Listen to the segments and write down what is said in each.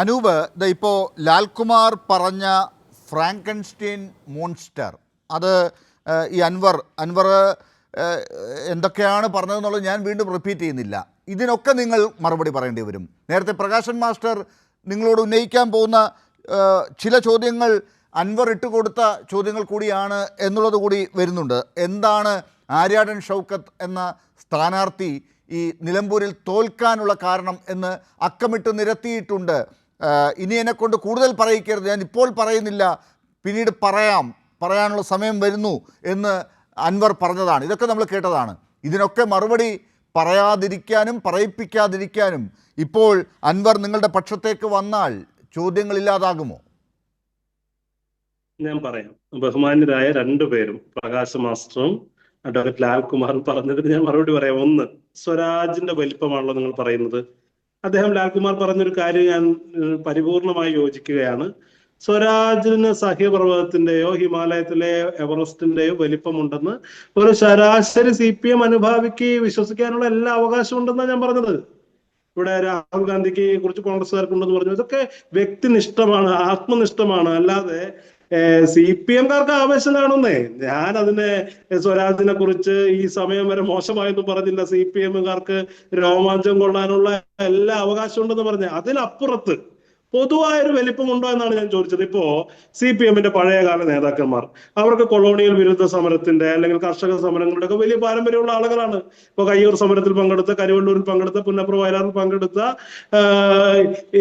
അനൂപ് ദാ ഇപ്പോൾ ലാൽകുമാർ പറഞ്ഞ ഫ്രാങ്കൻസ്റ്റീൻ മോൺസ്റ്റർ. അത് ഈ അൻവർ അൻവർ എന്തൊക്കെയാണ് പറഞ്ഞതെന്നുള്ളത് ഞാൻ വീണ്ടും റിപ്പീറ്റ് ചെയ്യുന്നില്ല. ഇതിനൊക്കെ നിങ്ങൾ മറുപടി പറയേണ്ടി വരും. നേരത്തെ പ്രകാശൻ മാസ്റ്റർ നിങ്ങളോട് ഉന്നയിക്കാൻ പോകുന്ന ചില ചോദ്യങ്ങൾ അൻവർ ഇട്ട് കൊടുത്ത ചോദ്യങ്ങൾ കൂടിയാണ് എന്നുള്ളത് കൂടി വരുന്നുണ്ട്. എന്താണ് ആര്യാടൻ ഷൗക്കത്ത് എന്ന സ്ഥാനാർത്ഥി ഈ നിലമ്പൂരിൽ തോൽക്കാനുള്ള കാരണം എന്ന് അക്കമിട്ട് നിരത്തിയിട്ടുണ്ട്. ഇനി എന്നെക്കൊണ്ട് കൂടുതൽ പറയിക്കരുത്. ഞാൻ ഇപ്പോൾ പറയുന്നില്ല. പിന്നീട് പറയാം. പറയാനുള്ള സമയം വരുന്നു എന്ന് അൻവർ പറഞ്ഞതാണ്. ഇതൊക്കെ നമ്മൾ കേട്ടതാണ്. ഇതിനൊക്കെ മറുപടി പറയാതിരിക്കാനും പറയിപ്പിക്കാതിരിക്കാനും ഇപ്പോൾ അൻവർ നിങ്ങളുടെ പക്ഷത്തേക്ക് വന്നാൽ ചോദ്യങ്ങൾ ഇല്ലാതാകുമോ? ഞാൻ പറയാം. ബഹുമാന്യരായ രണ്ടുപേരും പ്രകാശ് മാസ്റ്ററും അഡ്വക്കേറ്റ് ലാൽകുമാർ പറഞ്ഞതിന് ഞാൻ മറുപടി പറയാം. ഒന്ന് സ്വരാജിന്റെ വലിപ്പമാണല്ലോ നിങ്ങൾ പറയുന്നത്. അദ്ദേഹം ലാൽകുമാർ പറഞ്ഞൊരു കാര്യം ഞാൻ പരിപൂർണമായി യോജിക്കുകയാണ്. സ്വരാജിന് സഹ്യപർവതത്തിന്റെയോ ഹിമാലയത്തിലെ എവറസ്റ്റിന്റെയോ വലിപ്പമുണ്ടെന്ന് ഒരു ശരാശരി സി പി എം അനുഭാവിക്ക് വിശ്വസിക്കാനുള്ള എല്ലാ അവകാശവും ഉണ്ടെന്നാണ് ഞാൻ പറഞ്ഞത്. ഇവിടെ രാഹുൽ ഗാന്ധിക്ക് കുറിച്ച് കോൺഗ്രസ്സുകാർക്കുണ്ടെന്ന് പറഞ്ഞു. ഇതൊക്കെ വ്യക്തിനിഷ്ഠമാണ് ആത്മനിഷ്ഠമാണ്. അല്ലാതെ സി പി എംകാർക്ക് ആവേശം കാണുന്നേ ഞാൻ അതിനെ സ്വരാജിനെ കുറിച്ച് ഈ സമയം വരെ മോശമായൊന്നും പറഞ്ഞില്ല. സി പി എമ്മുകാർക്ക് രോമാഞ്ചം കൊള്ളാനുള്ള എല്ലാ അവകാശം ഉണ്ടെന്ന് പറഞ്ഞ. അതിനപ്പുറത്ത് പൊതുവായൊരു വലിപ്പമുണ്ടോ എന്നാണ് ഞാൻ ചോദിച്ചത്. ഇപ്പോ സി പി എമ്മിന്റെ പഴയകാല നേതാക്കന്മാർ അവർക്ക് കൊളോണിയൽ വിരുദ്ധ സമരത്തിന്റെ അല്ലെങ്കിൽ കർഷക സമരങ്ങളുടെ ഒക്കെ വലിയ പാരമ്പര്യമുള്ള ആളുകളാണ്. ഇപ്പൊ കയ്യൂർ സമരത്തിൽ പങ്കെടുത്ത കരുവള്ളൂരിൽ പങ്കെടുത്ത പുന്നപ്ര വയലാറിൽ പങ്കെടുത്ത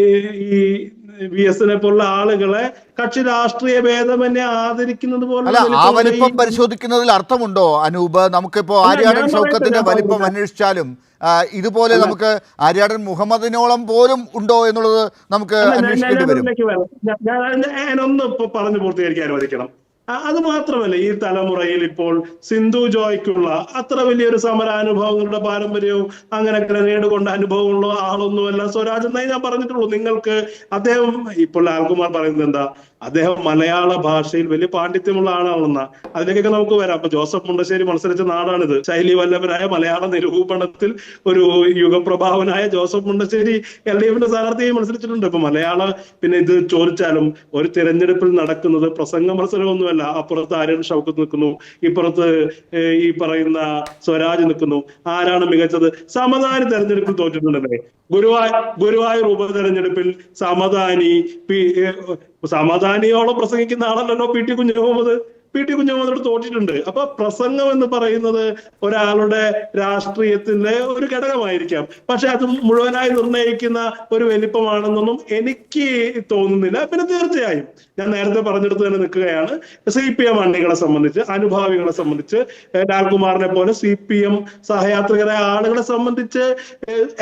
ഈ വി എസിനെ പോലുള്ള ആളുകളെ കക്ഷി രാഷ്ട്രീയ ഭേദമന്യേ ആദരിക്കുന്നത് പോലെ ആ വലിപ്പം പരിശോധിക്കുന്നതിൽ അർത്ഥമുണ്ടോ? അനൂപ് നമുക്കിപ്പോ ആര്യാടൻ ഞാൻ ഷൗക്കത്തിന്റെ വലിപ്പം. അന്വേഷിച്ചാലും ഇതുപോലെ നമുക്ക് ആര്യാടൻ മുഹമ്മദിനോളം പോലും ഉണ്ടോ എന്നുള്ളത് നമുക്ക് അന്വേഷിക്കേണ്ടി വരും. ഞാനൊന്ന് ഇപ്പൊ പറഞ്ഞു പൂർത്തീകരിക്കാൻ അനുവദിക്കണം. അത് മാത്രമല്ല ഈ തലമുറയിൽ ഇപ്പോൾ സിന്ധു ജോയ്ക്കുള്ള അത്ര വലിയൊരു സമരാനുഭവങ്ങളുടെ പാരമ്പര്യവും അങ്ങനെ ഗ്രനേഡ് കൊണ്ട അനുഭവമുള്ള ആളൊന്നുമല്ല സ്വരാജ് എന്നായി ഞാൻ പറഞ്ഞിട്ടുള്ളൂ. നിങ്ങൾക്ക് അദ്ദേഹം ഇപ്പോൾ ലാൽകുമാർ പറയുന്നത് എന്താ? അദ്ദേഹം മലയാള ഭാഷയിൽ വലിയ പാണ്ഡിത്യമുള്ള ആളാണെന്ന. അതിലേക്കൊക്കെ നമുക്ക് വരാം. അപ്പൊ ജോസഫ് മുണ്ടശ്ശേരി മത്സരിച്ച നാടാണിത്. ശൈലി വല്ലഭനായ മലയാള നിരൂപണത്തിൽ ഒരു യുഗപ്രഭാവനായ ജോസഫ് മുണ്ടശ്ശേരി എൽ ഡി എഫിന്റെ സ്ഥാനാർത്ഥിയായി മത്സരിച്ചിട്ടുണ്ട്. ഇപ്പൊ മലയാള പിന്നെ ഇത് ചോദിച്ചാലും ഒരു തിരഞ്ഞെടുപ്പിൽ നടക്കുന്നത് പ്രസംഗ മത്സരമൊന്നുമല്ല. അപ്പുറത്ത് ആര്യൻ ഷൗക്കത്ത് നിൽക്കുന്നു ഇപ്പുറത്ത് ഈ പറയുന്ന സ്വരാജ് നിൽക്കുന്നു. ആരാണ് മികച്ചത്? സമതാനി തെരഞ്ഞെടുപ്പിൽ തോറ്റിട്ടുണ്ടല്ലേ? ഗുരുവായ ഗുരുവായൂർ ഉപതെരഞ്ഞെടുപ്പിൽ സമതാനി പി സമതാനിയോളം പ്രസംഗിക്കുന്ന ആളല്ലല്ലോ P T Kunhumuhammad. P T കുഞ്ഞമ്മദോട് തോറ്റിട്ടുണ്ട്. അപ്പൊ പ്രസംഗം എന്ന് പറയുന്നത് ഒരാളുടെ രാഷ്ട്രീയത്തിന്റെ ഒരു ഘടകമായിരിക്കാം. പക്ഷെ അത് മുഴുവനായി നിർണയിക്കുന്ന ഒരു വലിപ്പമാണെന്നൊന്നും എനിക്ക് തോന്നുന്നില്ല. പിന്നെ തീർച്ചയായും ഞാൻ നേരത്തെ പറഞ്ഞെടുത്ത് തന്നെ നിൽക്കുകയാണ്. സി പി എം അണികളെ സംബന്ധിച്ച് അനുഭാവികളെ സംബന്ധിച്ച് ലാൽകുമാറിനെ പോലെ സി പി എം സഹയാത്രികരായ ആളുകളെ സംബന്ധിച്ച്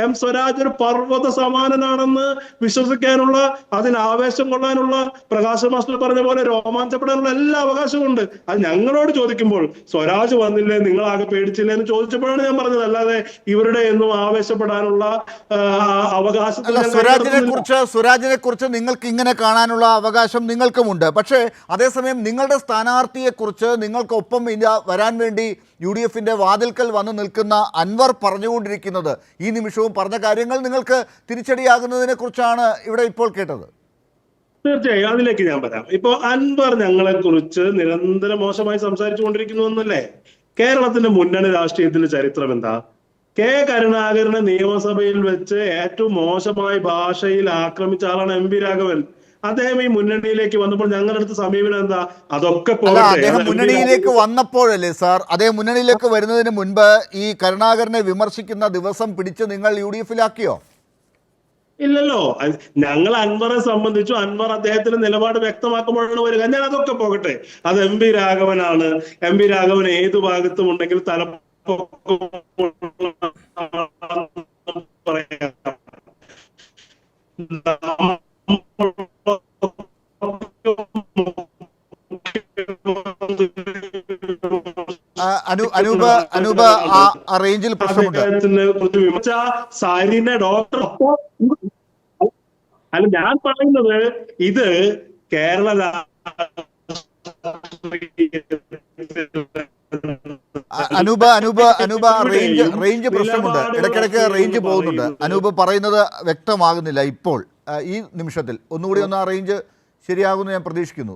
എം സ്വരാജ് ഒരു പർവത സമാനനാണെന്ന് വിശ്വസിക്കാനുള്ള അതിന് ആവേശം കൊള്ളാനുള്ള പ്രകാശ് മാസ്റ്റർ പറഞ്ഞ പോലെ രോമാഞ്ചപ്പെടാനുള്ള എല്ലാ അവകാശവും ഉണ്ട്. അത് ഞങ്ങളോട് ചോദിക്കുമ്പോൾ സ്വരാജ് വന്നില്ലേ നിങ്ങളാകെ പേടിച്ചില്ലേ എന്ന് ചോദിച്ചപ്പോഴാണ് ഞാൻ പറഞ്ഞത്. അല്ലാതെ ഇവരുടെ ഒന്നും ആവേശപ്പെടാനുള്ള അവകാശം സ്വരാജിനെ കുറിച്ച് സ്വരാജിനെ കുറിച്ച് നിങ്ങൾക്ക് ഇങ്ങനെ കാണാനുള്ള അവകാശം നിങ്ങൾക്കുമുണ്ട്. പക്ഷേ അതേസമയം നിങ്ങളുടെ സ്ഥാനാർത്ഥിയെ സ്ഥാനാർത്ഥിയെക്കുറിച്ച് നിങ്ങൾക്കൊപ്പം വരാൻ വേണ്ടി യു ഡി എഫിന്റെ വാതിൽക്കൽ വന്ന് നിൽക്കുന്ന അൻവർ പറഞ്ഞുകൊണ്ടിരിക്കുന്നത് ഈ നിമിഷവും പറഞ്ഞ കാര്യങ്ങൾ നിങ്ങൾക്ക് തിരിച്ചടിയാകുന്നതിനെ കുറിച്ചാണ് ഇവിടെ ഇപ്പോൾ കേട്ടത്. തീർച്ചയായും അതിലേക്ക് ഞാൻ വരാം. ഇപ്പൊ അൻവർ ഞങ്ങളെ കുറിച്ച് നിരന്തരം മോശമായി സംസാരിച്ചു കൊണ്ടിരിക്കുന്നു എന്നല്ലേ കേരളത്തിന്റെ മുന്നണി രാഷ്ട്രീയത്തിന്റെ ചരിത്രം എന്താ? കെ കരുണാകരനെ നിയമസഭയിൽ വെച്ച് ഏറ്റവും മോശമായ ഭാഷയിൽ ആക്രമിച്ച ആളാണ് എം പി രാഘവൻ. അദ്ദേഹം ഈ മുന്നണിയിലേക്ക് വന്നപ്പോൾ ഞങ്ങളുടെ അടുത്ത് സമീപനം എന്താ? അതൊക്കെ അദ്ദേഹം മുന്നണിയിലേക്ക് വന്നപ്പോഴല്ലേ സാർ? അദ്ദേഹം മുന്നണിയിലേക്ക് വരുന്നതിന് മുൻപ് ഈ കരുണാകരനെ വിമർശിക്കുന്ന ദിവസം പിടിച്ച് നിങ്ങൾ യു ഡി എഫിലാക്കിയോ? ഇല്ലല്ലോ. ഞങ്ങൾ അൻവറെ സംബന്ധിച്ചു അൻവർ അദ്ദേഹത്തിന്റെ നിലപാട് വ്യക്തമാക്കുമ്പോഴാണ് വരിക. ഞാൻ അതൊക്കെ പോകട്ടെ. അത് എം പി രാഘവനാണ്. എം പി രാഘവൻ ഏത് ഭാഗത്തും ഉണ്ടെങ്കിൽ തല അനു അനൂപ് അനൂപ് ആ റേഞ്ചിൽ പ്രശ്നമുണ്ട്. ഡോക്ടർ അല്ല ഞാൻ പറയുന്നത് ഇത് കേരള അനൂപ അനൂപ അനൂപ റേഞ്ച് റേഞ്ച് പ്രശ്നമുണ്ട്. ഇടയ്ക്കിടയ്ക്ക് റേഞ്ച് പോകുന്നുണ്ട്. അനൂപ് പറയുന്നത് വ്യക്തമാകുന്നില്ല ഇപ്പോൾ. ഈ നിമിഷത്തിൽ. ഒന്നുകൂടി ഒന്ന് ആ റേഞ്ച് ശരിയാകുമെന്ന് ഞാൻ പ്രതീക്ഷിക്കുന്നു.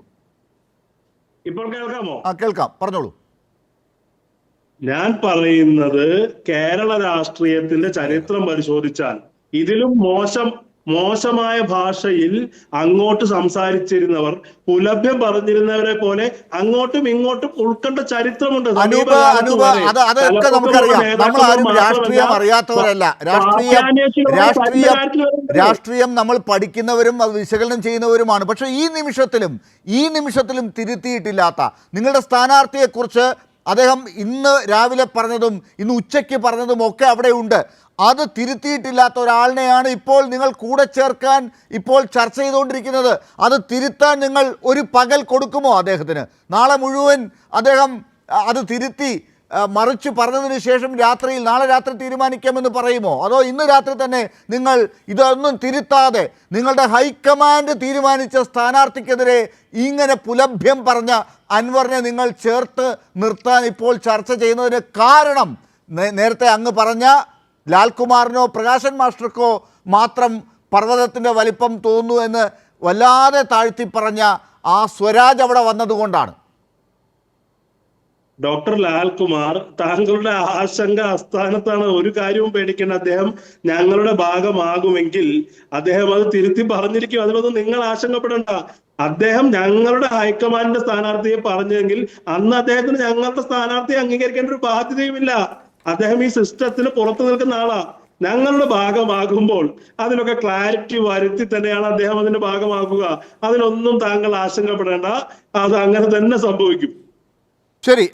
ഇപ്പോൾ കേൾക്കാമോ? ആ കേൾക്കാം. പറഞ്ഞോളൂ. ഞാൻ പറയുന്നത് കേരള രാഷ്ട്രീയത്തിന്റെ ചരിത്രം പരിശോധിച്ചാൽ ഇതിലും മോശം മോശമായ ഭാഷയിൽ അങ്ങോട്ട് സംസാരിച്ചിരുന്നവർ പുലഭ്യം പറഞ്ഞിരുന്നവരെ പോലെ അങ്ങോട്ടും ഇങ്ങോട്ടും ഉൾക്കണ്ട ചരിത്രമുണ്ട്. അനൂപ അനൂപ അത് അതൊക്കെ നമുക്കറിയാം. നമ്മൾ ആരും രാഷ്ട്രീയം അറിയാത്തവരല്ല. രാഷ്ട്രീയം രാഷ്ട്രീയം രാഷ്ട്രീയം നമ്മൾ പഠിക്കുന്നവരും അത് വിശകലനം ചെയ്യുന്നവരുമാണ് പക്ഷേ ഈ നിമിഷത്തിലും ഈ നിമിഷത്തിലും തിരുത്തിയിട്ടില്ലാത്ത നിങ്ങളുടെ സ്ഥാനാർത്ഥിയെക്കുറിച്ച് അദ്ദേഹം ഇന്ന് രാവിലെ പറഞ്ഞതും ഇന്ന് ഉച്ചയ്ക്ക് പറഞ്ഞതും ഒക്കെ അവിടെ ഉണ്ട്. അത് തിരുത്തിയിട്ടില്ലാത്ത ഒരാളിനെയാണ് ഇപ്പോൾ നിങ്ങൾ കൂടെ ചേർക്കാൻ ഇപ്പോൾ ചർച്ച ചെയ്തുകൊണ്ടിരിക്കുന്നത്. അത് തിരുത്താൻ നിങ്ങൾ ഒരു പകൽ കൊടുക്കുമോ അദ്ദേഹത്തിന്? നാളെ മുഴുവൻ അദ്ദേഹം അത് തിരുത്തി മറിച്ച് പറഞ്ഞതിന് ശേഷം രാത്രിയിൽ നാളെ രാത്രി തീരുമാനിക്കാമെന്ന് പറയുമോ? അതോ ഇന്ന് രാത്രി തന്നെ നിങ്ങൾ ഇതൊന്നും തിരുത്താതെ നിങ്ങളുടെ ഹൈക്കമാൻഡ് തീരുമാനിച്ച സ്ഥാനാർത്ഥിക്കെതിരെ ഇങ്ങനെ പുലഭ്യം പറഞ്ഞ അൻവറിനെ നിങ്ങൾ ചേർത്ത് നിർത്താൻ ഇപ്പോൾ ചർച്ച ചെയ്യുന്നതിന് കാരണം നേരത്തെ അങ്ങ് പറഞ്ഞ ലാൽകുമാറിനോ പ്രകാശൻ മാസ്റ്റർക്കോ മാത്രം പർവതത്തിന്റെ വലിപ്പം തോന്നുന്നു എന്ന് വല്ലാതെ താഴ്ത്തി പറഞ്ഞ ആ സ്വരാജ് അവിടെ വന്നതുകൊണ്ടാണ്. ഡോക്ടർ ലാൽകുമാർ താങ്കളുടെ ആശങ്ക ആസ്ഥാനത്താണ് ഒരു കാര്യവും പേടിക്കേണ്ട. അദ്ദേഹം ഞങ്ങളുടെ ഭാഗമാകുമെങ്കിൽ അദ്ദേഹം അത് തിരുത്തി പറഞ്ഞിരിക്കും. അതിലൊന്നും നിങ്ങൾ ആശങ്കപ്പെടേണ്ട. അദ്ദേഹം ഞങ്ങളുടെ ഹൈക്കമാൻഡിന്റെ സ്ഥാനാർത്ഥിയെ പറഞ്ഞെങ്കിൽ അന്ന് അദ്ദേഹത്തിന് ഞങ്ങളുടെ സ്ഥാനാർത്ഥിയെ അംഗീകരിക്കേണ്ട ഒരു ബാധ്യതയുമില്ല. അദ്ദേഹം ഈ സിസ്റ്റത്തിന് പുറത്തു നിൽക്കുന്ന ആളാ. ഞങ്ങളുടെ ഭാഗമാകുമ്പോൾ അതിനൊക്കെ ക്ലാരിറ്റി വരുത്തി തന്നെയാണ് അദ്ദേഹം അതിന്റെ ഭാഗമാക്കുക. അതിനൊന്നും താങ്കൾ ആശങ്കപ്പെടേണ്ട. അത് അങ്ങനെ തന്നെ സംഭവിക്കും. ശരി.